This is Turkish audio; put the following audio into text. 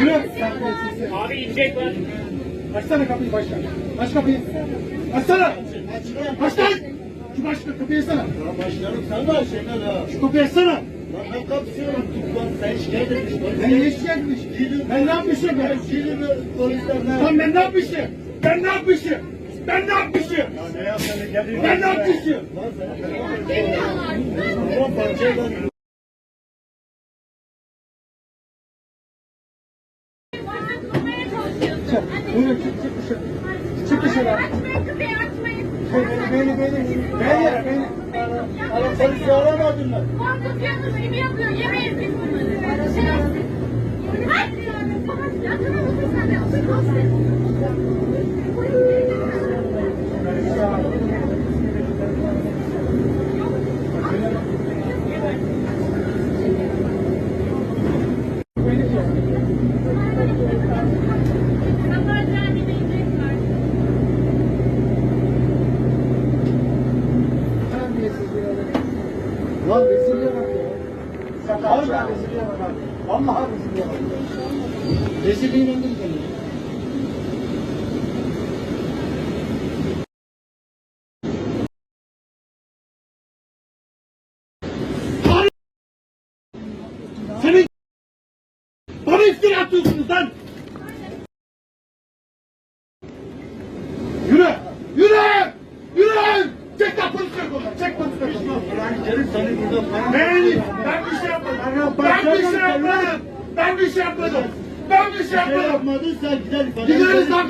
Yürü. Abi inecek var. Açsana kapıyı başkan. Aç kapıyı. Açsana. Aç lan. Şu başka kapıyı açsana. Başlarım sen var şeyler ha. Şu kapıyı açsana. Lan ne kapsıyorum tutmam sen şikayet etmiş. Ben ne işlemiş? Ben ne yapmışım ben? Ne Lan ben ne yapmışım? Ben ne yapmışım? Ben ne yapmışım? Ne yaptığını kendin Ben ne yapmışım? Parçayla. Buyurun çık çık dışarı. Çık dışarı. Beni beni beni. Beni beni. Ama polisi aramadın mı? Terbiyesiz Lan rezilliğe bak ya. Da rezilliğe bak abi. Vallahi rezilliğe bak. Rezilliğin önünde mi kalıyor? Ben, ben bir şey yapmadım. Ben bir şey yapmadım. Ben bir şey yapmadım. Ben bir şey Şey yapmadım. yapmadın sen gider ifade Gideriz lan.